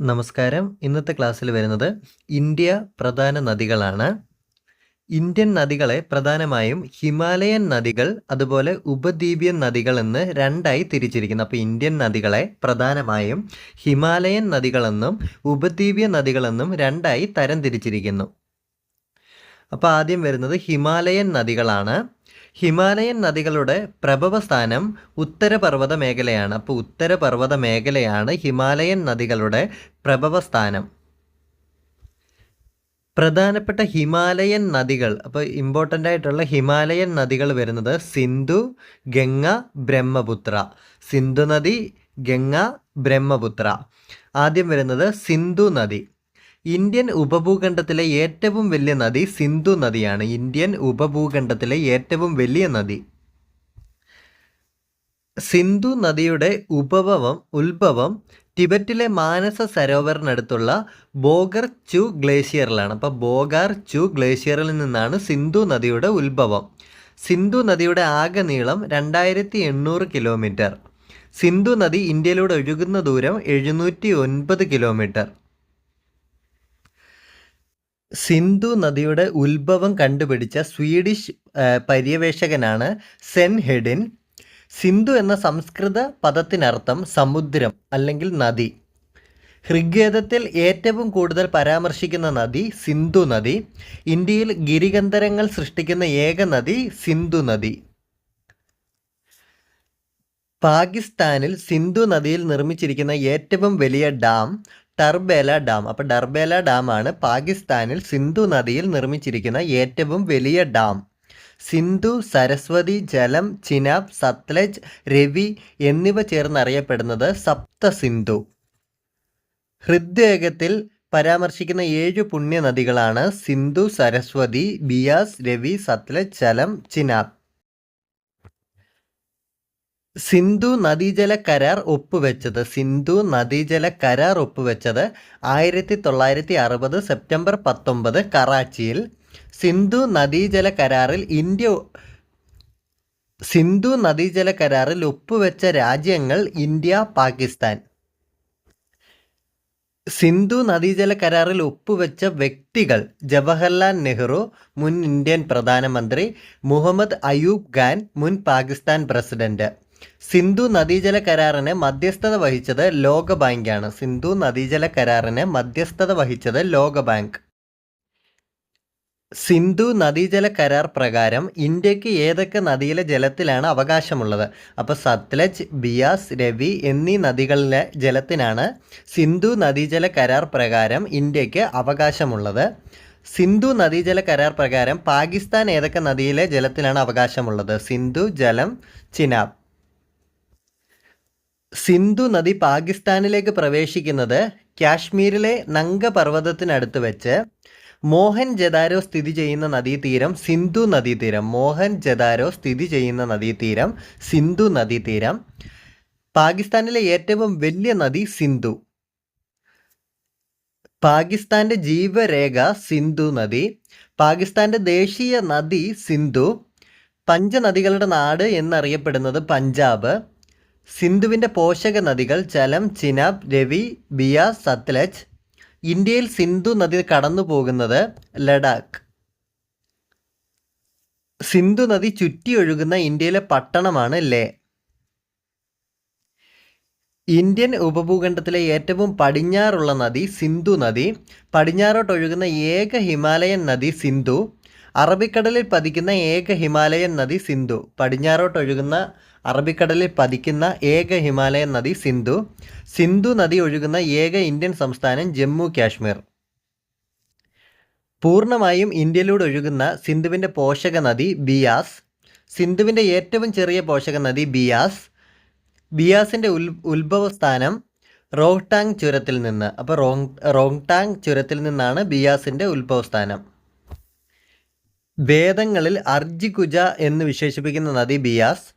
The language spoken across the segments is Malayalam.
നമസ്കാരം. ഇന്നത്തെ ക്ലാസ്സിൽ വരുന്നത് ഇന്ത്യ പ്രധാന നദികളാണ്. ഇന്ത്യൻ നദികളെ പ്രധാനമായും ഹിമാലയൻ നദികൾ അതുപോലെ ഉപദ്വീപ്യൻ നദികൾ എന്ന് രണ്ടായി തിരിച്ചിരിക്കുന്നു. അപ്പോൾ ഇന്ത്യൻ നദികളെ പ്രധാനമായും ഹിമാലയൻ നദികളെന്നും ഉപദ്വീപ്യ നദികളെന്നും രണ്ടായി തരം തിരിച്ചിരിക്കുന്നു. അപ്പോൾ ആദ്യം വരുന്നത് ഹിമാലയൻ നദികളാണ്. ഹിമാലയൻ നദികളുടെ പ്രഭവസ്ഥാനം ഉത്തരപർവത മേഖലയാണ് അപ്പോൾ ഉത്തരപർവത മേഖലയാണ് ഹിമാലയൻ നദികളുടെ പ്രഭവസ്ഥാനം. പ്രധാനപ്പെട്ട ഹിമാലയൻ നദികൾ അപ്പോൾ ഇമ്പോർട്ടന്റ് ആയിട്ടുള്ള ഹിമാലയൻ നദികൾ വരുന്നത് സിന്ധു ഗംഗ ബ്രഹ്മപുത്ര. സിന്ധു നദി ഗംഗ ബ്രഹ്മപുത്ര. ആദ്യം വരുന്നത് സിന്ധു നദി. ഇന്ത്യൻ ഉപഭൂഖണ്ഡത്തിലെ ഏറ്റവും വലിയ നദി സിന്ധു നദിയാണ്. ഇന്ത്യൻ ഉപഭൂഖണ്ഡത്തിലെ ഏറ്റവും വലിയ നദി. സിന്ധു നദിയുടെ ഉപഭവം ഉത്ഭവം ടിബറ്റിലെ മാനസ സരോവറിനടുത്തുള്ള ബോഗർ ചു ഗ്ലേഷ്യറിലാണ്. അപ്പോൾ ബോഗാർ ചു ഗ്ലേഷ്യറിൽ നിന്നാണ് സിന്ധു നദിയുടെ ഉത്ഭവം. സിന്ധു നദിയുടെ ആകെ നീളം രണ്ടായിരത്തി എണ്ണൂറ് കിലോമീറ്റർ. സിന്ധു നദി ഇന്ത്യയിലൂടെ ഒഴുകുന്ന ദൂരം എഴുന്നൂറ്റി ഒൻപത് കിലോമീറ്റർ. സിന്ധു നദിയുടെ ഉത്ഭവം കണ്ടുപിടിച്ച സ്വീഡിഷ് പര്യവേഷകനാണ് സെൻ ഹെഡിൻ. സിന്ധു എന്ന സംസ്കൃത പദത്തിനർത്ഥം സമുദ്രം അല്ലെങ്കിൽ നദി. ഋഗ്വേദത്തിൽ ഏറ്റവും കൂടുതൽ പരാമർശിക്കുന്ന നദി സിന്ധു നദി. ഇന്ത്യയിൽ ഗിരിഗന്ധരങ്ങൾ സൃഷ്ടിക്കുന്ന ഏക നദി സിന്ധു നദി. പാകിസ്ഥാനിൽ സിന്ധു നദിയിൽ നിർമ്മിച്ചിരിക്കുന്ന ഏറ്റവും വലിയ ഡാം ടർബേല ഡാം. അപ്പോൾ ഡർബേല ആണ് പാകിസ്ഥാനിൽ സിന്ധു നദിയിൽ നിർമ്മിച്ചിരിക്കുന്ന ഏറ്റവും വലിയ ഡാം. സിന്ധു സരസ്വതി ജലം ചിനാബ് സത്ലജ് രവി എന്നിവ ചേർന്നറിയപ്പെടുന്നത് സപ്ത സിന്ധു ഹൃദ്വേഗത്തിൽ പരാമർശിക്കുന്ന ഏഴ് പുണ്യനദികളാണ് സിന്ധു സരസ്വതി ബിയാസ് രവി സത്ലജ് ജലം ചിനാബ്. സിന്ധു നദീജല കരാർ ഒപ്പുവെച്ചത് സിന്ധു നദീജല കരാർ ഒപ്പുവെച്ചത് ആയിരത്തി തൊള്ളായിരത്തി അറുപത് സെപ്റ്റംബർ പത്തൊമ്പത് കറാച്ചിയിൽ. സിന്ധു നദീജല കരാറിൽ ഇന്ത്യ സിന്ധു നദീജല കരാറിൽ ഒപ്പുവെച്ച രാജ്യങ്ങൾ ഇന്ത്യ പാകിസ്ഥാൻ. സിന്ധു നദീജല കരാറിൽ ഒപ്പുവെച്ച വ്യക്തികൾ ജവഹർലാൽ നെഹ്റു മുൻ ഇന്ത്യൻ പ്രധാനമന്ത്രി മുഹമ്മദ് അയൂബ് ഖാൻ മുൻ പാകിസ്ഥാൻ പ്രസിഡന്റ്. സിന്ധു നദീജല കരാറിന് മധ്യസ്ഥത വഹിച്ചത് ലോക ബാങ്കാണ്. സിന്ധു നദീജല കരാറിന് മധ്യസ്ഥത വഹിച്ചത് ലോക ബാങ്ക്. സിന്ധു നദീജല കരാർ പ്രകാരം ഇന്ത്യയ്ക്ക് ഏതൊക്കെ നദിയിലെ ജലത്തിലാണ് അവകാശമുള്ളത്? അപ്പോൾ സത്ലജ് ബിയാസ് രവി എന്നീ നദികളിലെ ജലത്തിനാണ് സിന്ധു നദീജല കരാർ പ്രകാരം ഇന്ത്യയ്ക്ക് അവകാശമുള്ളത്. സിന്ധു നദീജല കരാർ പ്രകാരം പാകിസ്ഥാൻ ഏതൊക്കെ നദിയിലെ ജലത്തിലാണ് അവകാശമുള്ളത്? സിന്ധു ജലം ചിനാബ്. സിന്ധു നദി പാകിസ്ഥാനിലേക്ക് പ്രവേശിക്കുന്നത് കാശ്മീരിലെ നങ്ക പർവതത്തിനടുത്ത് വെച്ച് മോഹൻ ജദാരോ സ്ഥിതി ചെയ്യുന്ന നദീതീരം സിന്ധു നദീതീരം. മോഹൻ ജദാരോ സ്ഥിതി ചെയ്യുന്ന നദീതീരം സിന്ധു നദീതീരം. പാകിസ്ഥാനിലെ ഏറ്റവും വലിയ നദി സിന്ധു. പാകിസ്ഥാന്റെ ജീവരേഖ സിന്ധു നദി. പാകിസ്ഥാന്റെ ദേശീയ നദി സിന്ധു. പഞ്ചനദികളുടെ നാട് എന്നറിയപ്പെടുന്നത് പഞ്ചാബ്. സിന്ധുവിന്റെ പോഷക നദികൾ ജലം ചിനാബ് രവി ബിയാസ് സത്ലജ്. ഇന്ത്യയിൽ സിന്ധു നദി കടന്നു പോകുന്നത് ലഡാക്ക്. സിന്ധു നദി ചുറ്റി ഒഴുകുന്ന ഇന്ത്യയിലെ പട്ടണമാണ് ലേ. ഇന്ത്യൻ ഉപഭൂഖണ്ഡത്തിലെ ഏറ്റവും പടിഞ്ഞാറുള്ള നദി സിന്ധു നദി. പടിഞ്ഞാറോട്ട് ഒഴുകുന്ന ഏക ഹിമാലയൻ നദി സിന്ധു. അറബിക്കടലിൽ പതിക്കുന്ന ഏക ഹിമാലയൻ നദി സിന്ധു. പടിഞ്ഞാറോട്ട് ഒഴുകുന്ന അറബിക്കടലിൽ പതിക്കുന്ന ഏക ഹിമാലയൻ നദി സിന്ധു. സിന്ധു നദി ഒഴുകുന്ന ഏക ഇന്ത്യൻ സംസ്ഥാനം ജമ്മു കാശ്മീർ. പൂർണമായും ഇന്ത്യയിലൂടെ ഒഴുകുന്ന സിന്ധുവിന്റെ പോഷക നദി ബിയാസ്. സിന്ധുവിന്റെ ഏറ്റവും ചെറിയ പോഷക നദി ബിയാസ്. ബിയാസിന്റെ ഉൽ ഉത്ഭവസ്ഥാനം റോങ്ടാങ് ചുരത്തിൽ നിന്ന്. അപ്പോൾ റോങ് റോങ്ടാങ് ചുരത്തിൽ നിന്നാണ് ബിയാസിന്റെ ഉത്ഭവസ്ഥാനം. വേദങ്ങളിൽ അർജികുജ എന്ന് വിശേഷിപ്പിക്കുന്ന നദി ബിയാസ്.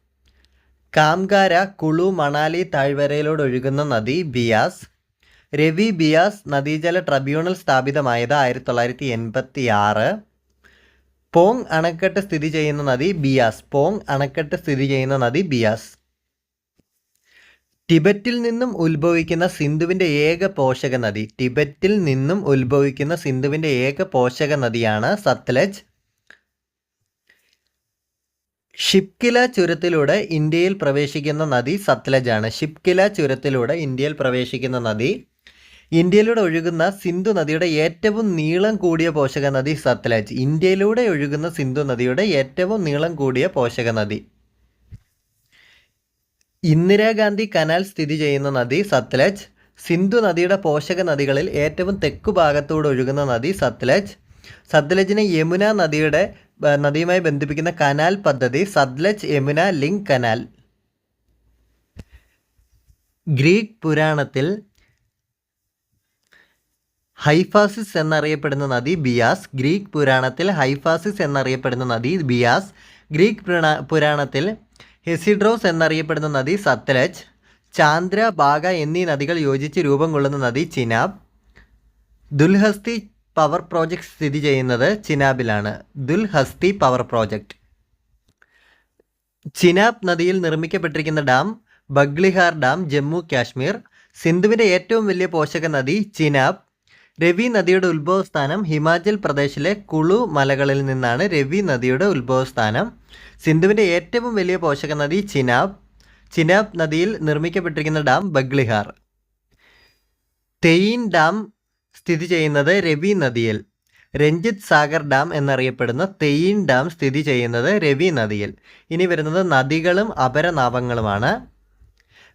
കാംഗാര കുളു മണാലി താഴ്വരയിലൂടെ ഒഴുകുന്ന നദി ബിയാസ്. രവി ബിയാസ് നദീജല ട്രibunal സ്ഥാപിതമായത് ആയിരത്തി തൊള്ളായിരത്തി എൺപത്തി ആറ് പോങ് അണക്കെട്ട് സ്ഥിതി ചെയ്യുന്ന നദി ബിയാസ്. പോങ് അണക്കെട്ട് സ്ഥിതി ചെയ്യുന്ന നദി ബിയാസ്. ടിബറ്റിൽ നിന്നും ഉത്ഭവിക്കുന്ന സിന്ധുവിന്റെ ഏക പോഷക നദി ടിബറ്റിൽ നിന്നും ഉത്ഭവിക്കുന്ന സിന്ധുവിന്റെ ഏക പോഷക നദിയാണ് സത്ലജ്. ഷിപ്കില ചുരത്തിലൂടെ ഇന്ത്യയിൽ പ്രവേശിക്കുന്ന നദി സത്ലജ് ആണ് ഷിപ്കില ചുരത്തിലൂടെ ഇന്ത്യയിൽ പ്രവേശിക്കുന്ന നദി ഇന്ത്യയിലൂടെ ഒഴുകുന്ന സിന്ധു നദിയുടെ ഏറ്റവും നീളം കൂടിയ പോഷക നദി സത്ലജ്. ഇന്ത്യയിലൂടെ ഒഴുകുന്ന സിന്ധു നദിയുടെ ഏറ്റവും നീളം കൂടിയ പോഷക നദി. ഇന്ദിരാഗാന്ധി കനാൽ സ്ഥിതി ചെയ്യുന്ന നദി സത്ലജ്. സിന്ധു നദിയുടെ പോഷക നദികളിൽ ഏറ്റവും തെക്കു ഭാഗത്തൂടെ ഒഴുകുന്ന നദി സത്ലജ്. സത്ലജിനെ യമുന നദിയുടെ നദിയുമായി ബന്ധിപ്പിക്കുന്ന കനാൽ പദ്ധതി Sutlej Yamuna link canal. Greek പുരാണത്തിൽ ഹൈഫാസിസ് എന്നറിയപ്പെടുന്ന നദി ബിയാസ്. ഗ്രീക്ക് പുരാണത്തിൽ ഹൈഫാസിസ് എന്നറിയപ്പെടുന്ന നദി ബിയാസ്. ഗ്രീക്ക് പുരാണത്തിൽ ഹെസിഡ്രോസ് എന്നറിയപ്പെടുന്ന നദി സത്ലജ്. ചാന്ദ്ര ബാഗ എന്നീ നദികൾ യോജിച്ച് രൂപം കൊള്ളുന്ന നദി ചിനാബ്. ദുൽഹസ്തി പവർ പ്രോജക്റ്റ് സ്ഥിതി ചെയ്യുന്നത് ചിനാബിലാണ്. ദുൽഹസ്തി പവർ പ്രോജക്റ്റ് ചിനാബ് നദിയിൽ നിർമ്മിക്കപ്പെട്ടിരിക്കുന്ന ഡാം ബഗ്ലിഹാർ ഡാം ജമ്മു കാശ്മീർ സിന്ധുവിന്റെ ഏറ്റവും വലിയ പോഷക നദി ചിനാബ്. രവി നദിയുടെ ഉത്ഭവസ്ഥാനം ഹിമാചൽ പ്രദേശിലെ കുളു മലകളിൽ നിന്നാണ് രവി നദിയുടെ ഉത്ഭവസ്ഥാനം. സിന്ധുവിന്റെ ഏറ്റവും വലിയ പോഷക നദി ചിനാബ്. ചിനാബ് നദിയിൽ നിർമ്മിക്കപ്പെട്ടിരിക്കുന്ന ഡാം ബഗ്ലിഹാർ. തെയിൻ ഡാം സ്ഥിതി ചെയ്യുന്നത് രവി നദിയിൽ. രഞ്ജിത് സാഗർ ഡാം എന്നറിയപ്പെടുന്ന തെയ്യൻ ഡാം സ്ഥിതി ചെയ്യുന്നത് രവി നദിയിൽ. ഇനി വരുന്നത് നദികളും അപരനാമങ്ങളുമാണ്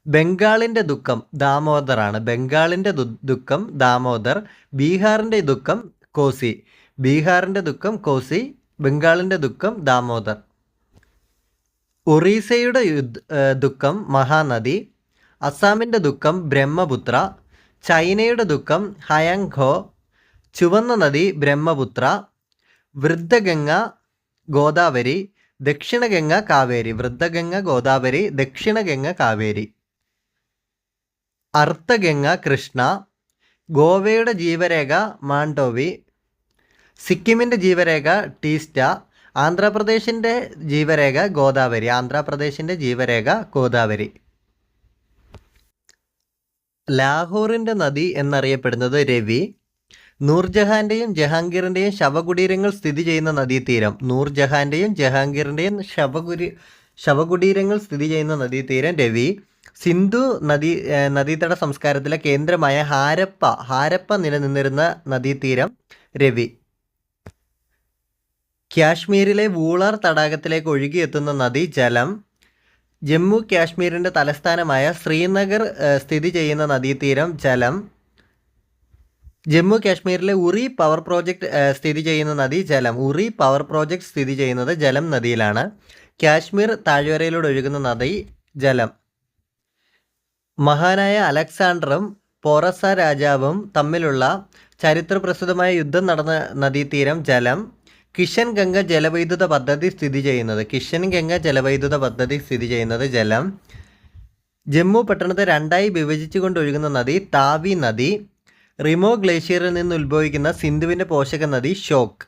ബംഗാളിന്റെ ദുഃഖം ദാമോദറാണ്. ബംഗാളിന്റെ ദുഃഖം ദാമോദർ ബീഹാറിന്റെ ദുഃഖം കോസി. ബീഹാറിന്റെ ദുഃഖം കോസി ബംഗാളിന്റെ ദുഃഖം ദാമോദർ. ഒറീസയുടെ ദുഃഖം മഹാനദി. അസാമിന്റെ ദുഃഖം ബ്രഹ്മപുത്ര. ചൈനയുടെ ദുഃഖം ഹയങ്ഹോ ചുവന്ന നദി ബ്രഹ്മപുത്ര വൃദ്ധഗംഗ ഗോദാവരി ദക്ഷിണഗംഗ കാവേരി. വൃദ്ധഗംഗ ഗോദാവരി ദക്ഷിണഗംഗ കാവേരി. അർത്ഥഗംഗ കൃഷ്ണ ഗോവയുടെ ജീവരേഖ മാണ്ഡോവി സിക്കിമിന്റെ ജീവരേഖ ടീസ്റ്റ ആന്ധ്രാപ്രദേശിന്റെ ജീവരേഖ ഗോദാവരി. ആന്ധ്രാപ്രദേശിന്റെ ജീവരേഖ ഗോദാവരി. ലാഹോറിന്റെ നദി എന്നറിയപ്പെടുന്നത് രവി. നൂർജഹാന്റെയും ജഹാംഗീറിന്റെയും ശവകുടീരങ്ങൾ സ്ഥിതി ചെയ്യുന്ന നദീതീരം. നൂർജഹാന്റെയും ജഹാംഗീറിന്റെയും ശവകുരി ശവകുടീരങ്ങൾ സ്ഥിതി ചെയ്യുന്ന നദീതീരം രവി. സിന്ധു നദി നദീതട സംസ്കാരത്തിലെ കേന്ദ്രമായ ഹാരപ്പ ഹാരപ്പ നിലനിന്നിരുന്ന നദീതീരം രവി. കാശ്മീരിലെ വൂളാർ തടാകത്തിലേക്ക് ഒഴുകിയെത്തുന്ന നദി ജലം. ജമ്മു കാശ്മീരിന്റെ തലസ്ഥാനമായ ശ്രീനഗർ സ്ഥിതി ചെയ്യുന്ന നദീതീരം ജലം. ജമ്മു കാശ്മീരിലെ ഉറി പവർ പ്രോജക്റ്റ് സ്ഥിതി ചെയ്യുന്ന നദി ജലം. ഉറി പവർ പ്രോജക്റ്റ് സ്ഥിതി ചെയ്യുന്നത് ജലം നദിയിലാണ്. കാശ്മീർ താഴ്വരയിലൂടെ ഒഴുകുന്ന നദി ജലം. മഹാനായ അലക്സാണ്ടറും പോറസ രാജാവും തമ്മിലുള്ള ചരിത്രപ്രസിദ്ധമായ യുദ്ധം നടന്ന നദീതീരം ജലം. കിഷൻ ഗംഗ ജലവൈദ്യുത പദ്ധതി സ്ഥിതി ചെയ്യുന്നത്. കിഷൻ ഗംഗ ജലവൈദ്യുത പദ്ധതി സ്ഥിതി ചെയ്യുന്നത് ജലം. ജമ്മു പട്ടണത്തെ രണ്ടായി വിഭജിച്ചുകൊണ്ട് ഒഴുകുന്ന നദി താവി നദി. റിമോ ഗ്ലേഷ്യറിൽ നിന്ന് ഉത്ഭവിക്കുന്ന സിന്ധുവിന്റെ പോഷക നദി ഷോക്ക്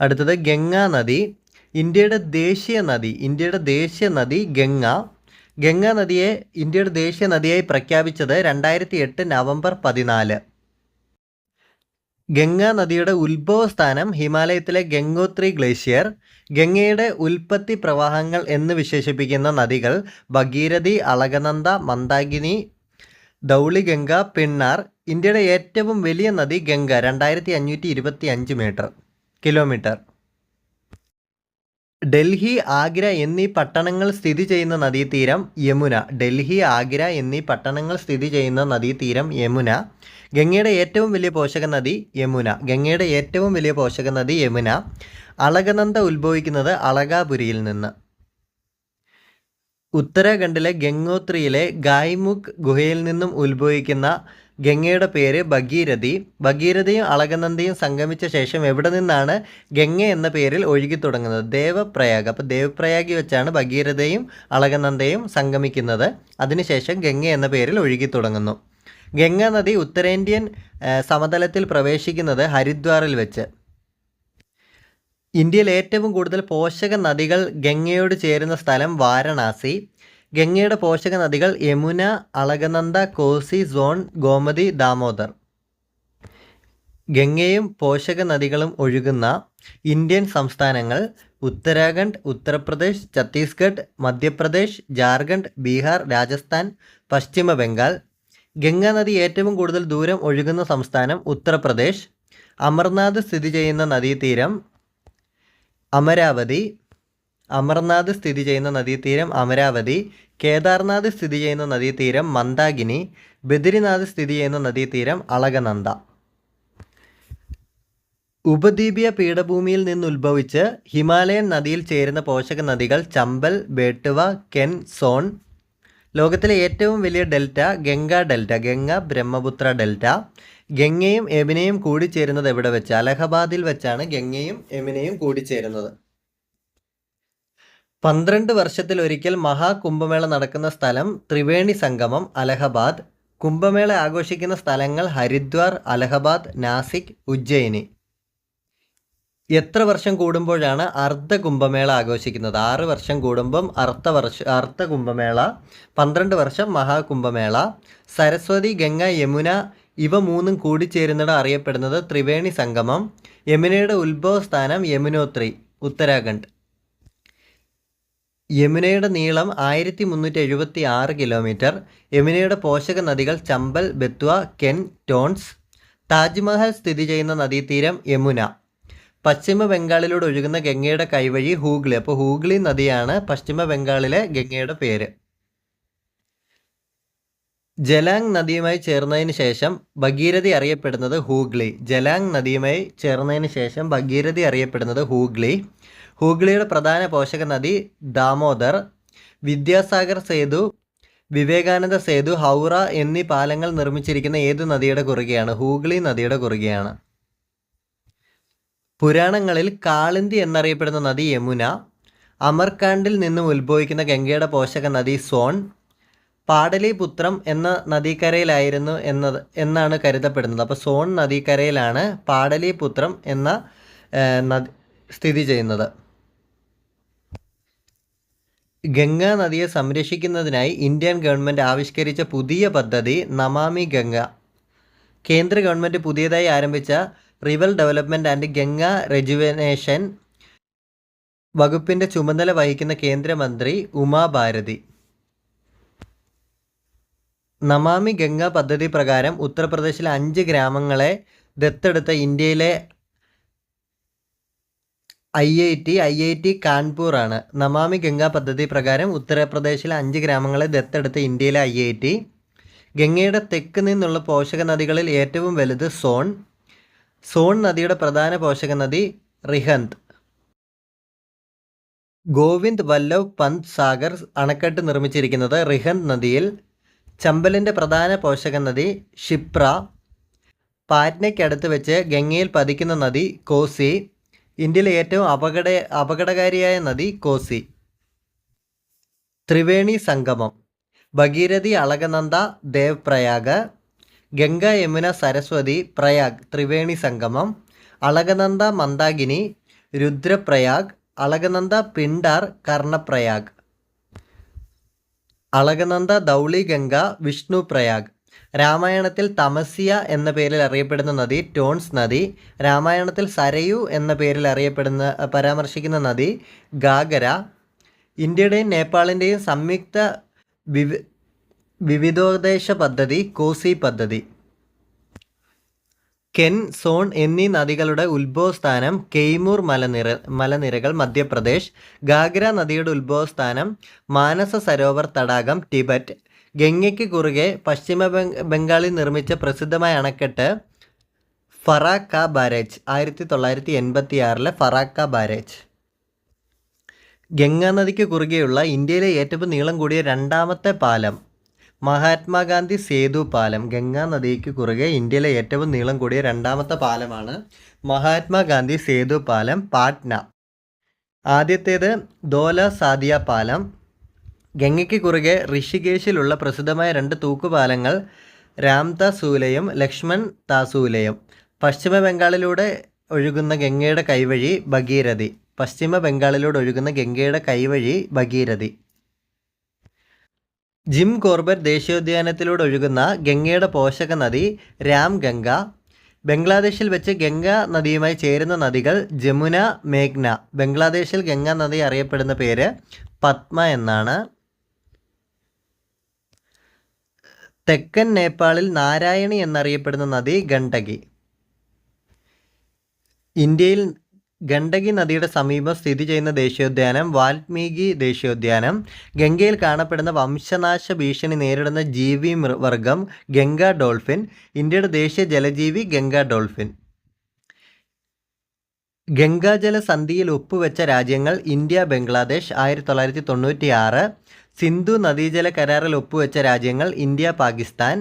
അടുത്തത് ഗംഗ നദി. ഇന്ത്യയുടെ ദേശീയ നദി. ഇന്ത്യയുടെ ദേശീയ നദി ഗംഗ. ഗംഗാ നദിയെ ഇന്ത്യയുടെ ദേശീയ നദിയായി പ്രഖ്യാപിച്ചത് രണ്ടായിരത്തി എട്ട് നവംബർ പതിനാല്. ഗംഗാ നദിയുടെ ഉത്ഭവസ്ഥാനം ഹിമാലയത്തിലെ ഗംഗോത്രി ഗ്ലേഷ്യർ ഗംഗയുടെ ഉൽപ്പത്തി പ്രവാഹങ്ങൾ എന്ന് വിശേഷിപ്പിക്കുന്ന നദികൾ ഭഗീരഥി അളകനന്ദ മന്ദാകിനി ധൗളിഗംഗ പിണ്ണാർ ഇന്ത്യയുടെ ഏറ്റവും വലിയ നദി ഗംഗ രണ്ടായിരത്തി അഞ്ഞൂറ്റി ഇരുപത്തി അഞ്ച് മീറ്റർ കിലോമീറ്റർ. ഡൽഹി ആഗ്ര എന്നീ പട്ടണങ്ങൾ സ്ഥിതി ചെയ്യുന്ന നദീതീരം യമുന. ഡൽഹി ആഗ്ര എന്നീ പട്ടണങ്ങൾ സ്ഥിതി ചെയ്യുന്ന നദീതീരം യമുന. ഗംഗയുടെ ഏറ്റവും വലിയ പോഷക നദി യമുന. ഗംഗയുടെ ഏറ്റവും വലിയ പോഷക നദി യമുന. അളകനന്ദ ഉത്ഭവിക്കുന്നത് അളകാപുരിയിൽ നിന്ന്. ഉത്തരാഖണ്ഡിലെ ഗംഗോത്രിയിലെ ഗായ്മുഖ് ഗുഹയിൽ നിന്നും ഉത്ഭവിക്കുന്ന ഗംഗയുടെ പേര് ഭഗീരഥി. ഭഗീരഥയും അളകനന്ദയും സംഗമിച്ച ശേഷം എവിടെ നിന്നാണ് ഗംഗ എന്ന പേരിൽ ഒഴുകി തുടങ്ങുന്നത്? ദേവപ്രയാഗ്. അപ്പോൾ ദേവപ്രയാഗി വെച്ചാണ് ഭഗീരഥയും അളകനന്ദയും സംഗമിക്കുന്നത്. അതിനുശേഷം ഗംഗ എന്ന പേരിൽ ഒഴുകി തുടങ്ങുന്നു. ഗംഗ നദി ഉത്തരേന്ത്യൻ സമതലത്തിൽ പ്രവേശിക്കുന്നത് ഹരിദ്വാറിൽ വെച്ച്. ഇന്ത്യയിൽ ഏറ്റവും കൂടുതൽ പോഷക നദികൾ ഗംഗയോട് ചേരുന്ന സ്ഥലം വാരണാസി. ഗംഗയുടെ പോഷക നദികൾ യമുന അളകനന്ദ കോസി സോൺ ഗോമതി ദാമോദർ. ഗംഗയും പോഷക നദികളും ഒഴുകുന്ന ഇന്ത്യൻ സംസ്ഥാനങ്ങൾ ഉത്തരാഖണ്ഡ് ഉത്തർപ്രദേശ് ഛത്തീസ്ഗഡ് മധ്യപ്രദേശ് ജാർഖണ്ഡ് ബീഹാർ രാജസ്ഥാൻ പശ്ചിമ ബംഗാൾ ഗംഗാ നദി ഏറ്റവും കൂടുതൽ ദൂരം ഒഴുകുന്ന സംസ്ഥാനം ഉത്തർപ്രദേശ്. അമർനാഥ് സ്ഥിതി ചെയ്യുന്ന നദീതീരം അമരാവതി. അമർനാഥ് സ്ഥിതി ചെയ്യുന്ന നദീതീരം അമരാവതി. കേദാർനാഥ് സ്ഥിതി ചെയ്യുന്ന നദീതീരം മന്ദാകിനി. ബദ്രിനാഥ് സ്ഥിതി ചെയ്യുന്ന നദീതീരം അളകനന്ദ. ഉപദ്വീപീയ പീഠഭൂമിയിൽ നിന്നുത്ഭവിച്ച് ഹിമാലയൻ നദിയിൽ ചേരുന്ന പോഷക നദികൾ ചമ്പൽ ബേട്ടുവ കെൻ സോൺ ലോകത്തിലെ ഏറ്റവും വലിയ delta Ganga delta Ganga Brahmaputra delta. ഗംഗയും യമുനയും കൂടിച്ചേരുന്നത് എവിടെ വെച്ച്? അലഹബാദിൽ വെച്ചാണ് ഗംഗയും യമുനയും കൂടിച്ചേരുന്നത്. പന്ത്രണ്ട് വർഷത്തിൽ ഒരിക്കൽ മഹാകുംഭമേള നടക്കുന്ന സ്ഥലം ത്രിവേണി സംഗമം അലഹബാദ്. കുംഭമേള ആഘോഷിക്കുന്ന സ്ഥലങ്ങൾ ഹരിദ്വാർ അലഹബാദ് നാസിക് ഉജ്ജയിനി. എത്ര വർഷം കൂടുമ്പോഴാണ് അർദ്ധ കുംഭമേള ആഘോഷിക്കുന്നത്? ആറ് വർഷം കൂടുമ്പം അർദ്ധ വർഷ അർദ്ധ കുംഭമേള പന്ത്രണ്ട് വർഷം മഹാകുംഭമേള സരസ്വതി ഗംഗ യമുന ഇവ മൂന്നും കൂടിച്ചേരുന്നിടം അറിയപ്പെടുന്നത് ത്രിവേണി സംഗമം യമുനയുടെ ഉത്ഭവസ്ഥാനം യമുനോത്രി ഉത്തരാഖണ്ഡ്. യമുനയുടെ നീളം ആയിരത്തി മുന്നൂറ്റി എഴുപത്തി ആറ് കിലോമീറ്റർ യമുനയുടെ പോഷക നദികൾ ചമ്പൽ ബെത്വ കെൻ ടോൺസ്. താജ്മഹൽ സ്ഥിതി ചെയ്യുന്ന നദീതീരം യമുന. പശ്ചിമ ബംഗാളിലൂടെ ഒഴുകുന്ന ഗംഗയുടെ കൈവഴി ഹൂഗ്ലി. അപ്പോൾ ഹൂഗ്ലി നദിയാണ് പശ്ചിമ ബംഗാളിലെ ഗംഗയുടെ പേര്. ജലാങ് നദിയുമായി ചേർന്നതിന് ശേഷം ഭഗീരഥി അറിയപ്പെടുന്നത് ഹൂഗ്ലി. ജലാങ് നദിയുമായി ചേർന്നതിന് ശേഷം ഭഗീരഥി അറിയപ്പെടുന്നത് ഹൂഗ്ലി. ഹൂഗ്ലിയുടെ പ്രധാന പോഷക നദി ദാമോദർ വിദ്യാസാഗർ സേതു വിവേകാനന്ദ സേതു ഹൗറ എന്നീ പാലങ്ങൾ നിർമ്മിച്ചിരിക്കുന്ന ഏത് നദിയുടെ കുറുകെയാണ്? ഹൂഗ്ലി നദിയുടെ കുറുകെയാണ്. പുരാണങ്ങളിൽ കാളിന്തി എന്നറിയപ്പെടുന്ന നദി യമുന അമർകാണ്ടിൽ നിന്നും ഉത്ഭവിക്കുന്ന ഗംഗയുടെ പോഷക നദി സോൺ പാടലിപുത്രം എന്ന നദീക്കരയിലായിരുന്നു എന്നത് എന്നാണ് കരുതപ്പെടുന്നത്. അപ്പോൾ സോൺ നദീക്കരയിലാണ് പാടലിപുത്രം എന്ന നദി സ്ഥിതി ചെയ്യുന്നത്. ഗംഗാ നദിയെ സംരക്ഷിക്കുന്നതിനായി ഇന്ത്യൻ ഗവൺമെന്റ് ആവിഷ്കരിച്ച പുതിയ പദ്ധതി നമാമി ഗംഗ. കേന്ദ്ര ഗവൺമെന്റ് പുതിയതായി ആരംഭിച്ച river development and Ganga rejuvenation വകുപ്പിന്റെ ചുമതല വഹിക്കുന്ന കേന്ദ്രമന്ത്രി ഉമാഭാരതി നമാമി ഗംഗ പദ്ധതി പ്രകാരം ഉത്തർപ്രദേശിലെ അഞ്ച് ഗ്രാമങ്ങളെ ദത്തെടുത്ത ഇന്ത്യയിലെ I I T I I T Kanpur ആണ് നമാമി ഗംഗ പദ്ധതി പ്രകാരം ഉത്തർപ്രദേശിലെ അഞ്ച് ഗ്രാമങ്ങളെ ദത്തെടുത്ത ഇന്ത്യയിലെ ഐ ഐ ടി. ഗംഗയുടെ തെക്ക് നിന്നുള്ള പോഷക നദികളിൽ ഏറ്റവും വലുത് സോൺ സോൺ നദിയുടെ പ്രധാന പോഷക നദി റിഹന്ത്. ഗോവിന്ദ് വല്ലവ് പന്ത് സാഗർ അണക്കെട്ട് നിർമ്മിച്ചിരിക്കുന്നത് റിഹന്ത് നദിയിൽ. ചമ്പലിന്റെ പ്രധാന പോഷക നദി ഷിപ്ര പാറ്റ്നയ്ക്കടുത്ത് വെച്ച് ഗംഗയിൽ പതിക്കുന്ന നദി കോസി. ഇന്ത്യയിലെ ഏറ്റവും അപകട അപകടകാരിയായ നദി കോസി. ത്രിവേണി സംഗമം. ഭഗീരഥി അളകനന്ദ ദേവ് പ്രയാഗ്. ഗംഗ യമുന സരസ്വതി പ്രയാഗ് ത്രിവേണി സംഗമം അളകനന്ദ മന്ദാഗിനി രുദ്രപ്രയാഗ് അളകനന്ദ പിണ്ടാർ കർണപ്രയാഗ് അളകനന്ദ ദൗളി ഗംഗ വിഷ്ണു പ്രയാഗ് രാമായണത്തിൽ തമസ്യ എന്ന പേരിൽ അറിയപ്പെടുന്ന നദി ടോൺസ് നദി രാമായണത്തിൽ സരയു എന്ന പേരിൽ അറിയപ്പെടുന്ന പരാമർശിക്കുന്ന നദി ഗാഗര ഇന്ത്യയുടെയും നേപ്പാളിന്റെയും സംയുക്ത വിവിധോദ്ദേശ പദ്ധതി കോസി പദ്ധതി. കെൻ സോൺ എന്നീ നദികളുടെ ഉത്ഭവസ്ഥാനം കെയ്മൂർ മലനിര മലനിരകൾ മധ്യപ്രദേശ് ഗാഗ്ര നദിയുടെ ഉത്ഭവസ്ഥാനം മാനസ സരോവർ തടാകം ടിബറ്റ് ഗംഗയ്ക്ക് കുറുകെ പശ്ചിമ ബംഗാളിൽ നിർമ്മിച്ച പ്രസിദ്ധമായ അണക്കെട്ട് ഫറാക്ക ബാരേജ് ആയിരത്തി തൊള്ളായിരത്തി എൺപത്തി ആറിലെ ഫറാക്ക ബാരേജ് ഗംഗാനദിക്ക് കുറുകെയുള്ള ഇന്ത്യയിലെ ഏറ്റവും നീളം കൂടിയ രണ്ടാമത്തെ പാലം മഹാത്മാഗാന്ധി സേതു പാലം ഗംഗാ നദിക്ക് കുറുകെ ഇന്ത്യയിലെ ഏറ്റവും നീളം കൂടിയ രണ്ടാമത്തെ പാലമാണ് മഹാത്മാഗാന്ധി സേതു പാലം പാട്ന. ആദ്യത്തേത് ദോല സാദിയ പാലം. ഗംഗയ്ക്ക് കുറുകെ ഋഷികേശിലുള്ള പ്രസിദ്ധമായ രണ്ട് തൂക്കുപാലങ്ങൾ രാം താസൂലയും ലക്ഷ്മൺ താസൂലയും. പശ്ചിമ ബംഗാളിലൂടെ ഒഴുകുന്ന ഗംഗയുടെ കൈവഴി ഭഗീരഥി. പശ്ചിമ ബംഗാളിലൂടെ ഒഴുകുന്ന ഗംഗയുടെ കൈവഴി ഭഗീരഥി. ജിം കോർബറ്റ് ദേശീയോദ്യാനത്തിലൂടെ ഒഴുകുന്ന ഗംഗയുടെ പോഷക നദി രാം ഗംഗ ബംഗ്ലാദേശിൽ വെച്ച് ഗംഗ നദിയുമായി ചേരുന്ന നദികൾ ജമുന മേഘ്ന. ബംഗ്ലാദേശിൽ ഗംഗ നദി അറിയപ്പെടുന്ന പേര് പത്മ എന്നാണ്. തെക്കൻ നേപ്പാളിൽ നാരായണി എന്നറിയപ്പെടുന്ന നദി ഗണ്ഡകി. ഇന്ത്യയിൽ ഗണ്ഡകി നദിയുടെ സമീപം സ്ഥിതി ചെയ്യുന്ന ദേശീയോദ്യാനം വാൽമീകി ദേശീയോദ്യാനം. ഗംഗയിൽ കാണപ്പെടുന്ന വംശനാശ ഭീഷണി നേരിടുന്ന ജീവി വർഗം ഗംഗ ഡോൾഫിൻ. ഇന്ത്യയുടെ ദേശീയ ജലജീവി ഗംഗ ഡോൾഫിൻ. ഗംഗാജല സന്ധിയിൽ ഒപ്പുവെച്ച രാജ്യങ്ങൾ ഇന്ത്യ ബംഗ്ലാദേശ് ആയിരത്തി തൊള്ളായിരത്തി തൊണ്ണൂറ്റി ആറ് സിന്ധു നദീജല കരാറിൽ ഒപ്പുവെച്ച രാജ്യങ്ങൾ ഇന്ത്യ പാകിസ്ഥാൻ.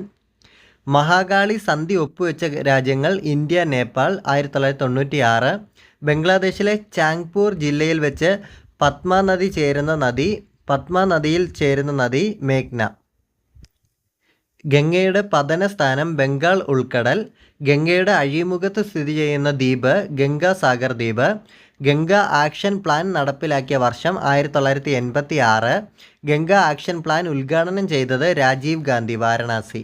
മഹാകാളി സന്ധി ഒപ്പുവെച്ച രാജ്യങ്ങൾ ഇന്ത്യ നേപ്പാൾ ആയിരത്തി തൊള്ളായിരത്തി തൊണ്ണൂറ്റി ആറ് ബംഗ്ലാദേശിലെ ചാങ്പൂർ ജില്ലയിൽ വെച്ച് പത്മ നദി ചേരുന്ന നദി പത്മ നദിയിൽ ചേരുന്ന നദി മേഘ്ന. ഗംഗയുടെ പതന സ്ഥാനം ബംഗാൾ ഉൾക്കടൽ ഗംഗയുടെ അഴിമുഖത്ത് സ്ഥിതി ചെയ്യുന്ന ദ്വീപ് ഗംഗാസാഗർ ദ്വീപ് ഗംഗ ആക്ഷൻ പ്ലാൻ നടപ്പിലാക്കിയ വർഷം ആയിരത്തി തൊള്ളായിരത്തി എൺപത്തി ആറ് ഗംഗ ആക്ഷൻ പ്ലാൻ ഉദ്ഘാടനം ചെയ്തത് രാജീവ് ഗാന്ധി വാരണാസി.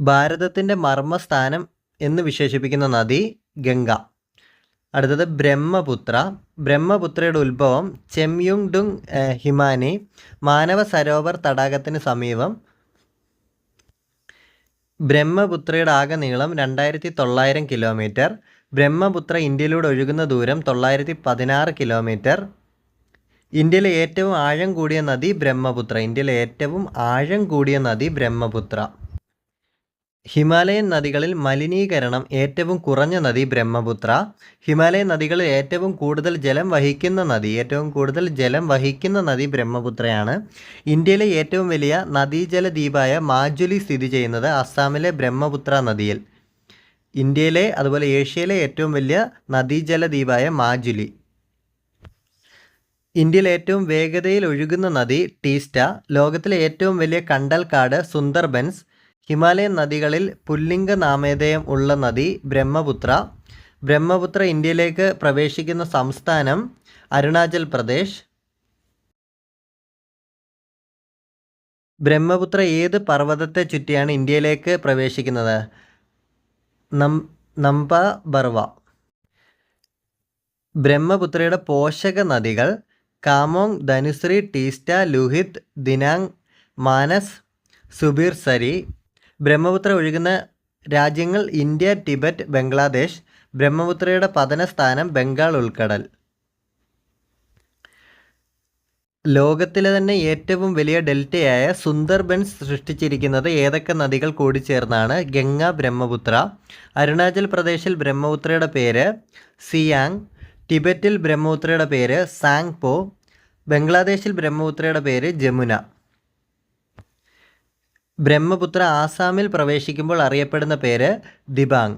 ഭാരതത്തിന്റെ മർമ്മസ്ഥാനം എന്ന് വിശേഷിപ്പിക്കുന്ന നദി ഗംഗ. അടുത്തത് ബ്രഹ്മപുത്ര. ബ്രഹ്മപുത്രയുടെ ഉത്ഭവം ചെമ്യുങ് ഡുങ് ഹിമാനി മാനവ സരോവർ തടാകത്തിന് സമീപം. ബ്രഹ്മപുത്രയുടെ ആകെ നീളം രണ്ടായിരത്തി തൊള്ളായിരം കിലോമീറ്റർ. ബ്രഹ്മപുത്ര ഇന്ത്യയിലൂടെ ഒഴുകുന്ന ദൂരം തൊള്ളായിരത്തി പതിനാറ് കിലോമീറ്റർ. ഇന്ത്യയിലെ ഏറ്റവും ആഴം കൂടിയ നദി ബ്രഹ്മപുത്ര. ഇന്ത്യയിലെ ഏറ്റവും ആഴം കൂടിയ നദി ബ്രഹ്മപുത്ര. ഹിമാലയൻ നദികളിൽ മലിനീകരണം ഏറ്റവും കുറഞ്ഞ നദി ബ്രഹ്മപുത്ര. ഹിമാലയൻ നദികളിൽ ഏറ്റവും കൂടുതൽ ജലം വഹിക്കുന്ന നദി ഏറ്റവും കൂടുതൽ ജലം വഹിക്കുന്ന നദി ബ്രഹ്മപുത്രയാണ്. ഇന്ത്യയിലെ ഏറ്റവും വലിയ നദീജല ദ്വീപായ മാജുലി സ്ഥിതി ചെയ്യുന്നത് അസ്സാമിലെ ബ്രഹ്മപുത്ര നദിയിൽ. ഇന്ത്യയിലെ അതുപോലെ ഏഷ്യയിലെ ഏറ്റവും വലിയ നദീജല ദ്വീപായ മാജുലി. ഇന്ത്യയിൽ ഏറ്റവും വേഗതയിൽ ഒഴുകുന്ന നദി ടീസ്റ്റ. ലോകത്തിലെ ഏറ്റവും വലിയ കണ്ടൽക്കാട് സുന്ദർബൻസ്. ഹിമാലയൻ നദികളിൽ പുല്ലിംഗ നാമധേയം ഉള്ള നദി ബ്രഹ്മപുത്ര. ബ്രഹ്മപുത്ര ഇന്ത്യയിലേക്ക് പ്രവേശിക്കുന്ന സംസ്ഥാനം അരുണാചൽ പ്രദേശ്. ബ്രഹ്മപുത്ര ഏത് പർവതത്തെ ചുറ്റിയാണ് ഇന്ത്യയിലേക്ക് പ്രവേശിക്കുന്നത്? നം നമ്പ ബർവ. ബ്രഹ്മപുത്രയുടെ പോഷക നദികൾ കാമോങ് ധനുശ്രീ ടീസ്റ്റ ലുഹിത് ദിനാങ് മാനസ് സുബീർ സരി ബ്രഹ്മപുത്ര ഒഴുകുന്ന രാജ്യങ്ങൾ ഇന്ത്യ ടിബറ്റ് ബംഗ്ലാദേശ്. ബ്രഹ്മപുത്രയുടെ പതനസ്ഥാനം ബംഗാൾ ഉൾക്കടൽ. ലോകത്തിലെ തന്നെ ഏറ്റവും വലിയ ഡെൽറ്റയായ സുന്ദർബൻസ് സൃഷ്ടിച്ചിരിക്കുന്നത് ഏതൊക്കെ നദികൾ കൂടിച്ചേർന്നാണ്? ഗംഗ ബ്രഹ്മപുത്ര. അരുണാചൽ പ്രദേശിൽ ബ്രഹ്മപുത്രയുടെ പേര് സിയാങ്. ടിബറ്റിൽ ബ്രഹ്മപുത്രയുടെ പേര് സാങ്പോ. ബംഗ്ലാദേശിൽ ബ്രഹ്മപുത്രയുടെ പേര് ജമുന. ബ്രഹ്മപുത്ര ആസാമിൽ പ്രവേശിക്കുമ്പോൾ അറിയപ്പെടുന്ന പേര് ദിബാങ്.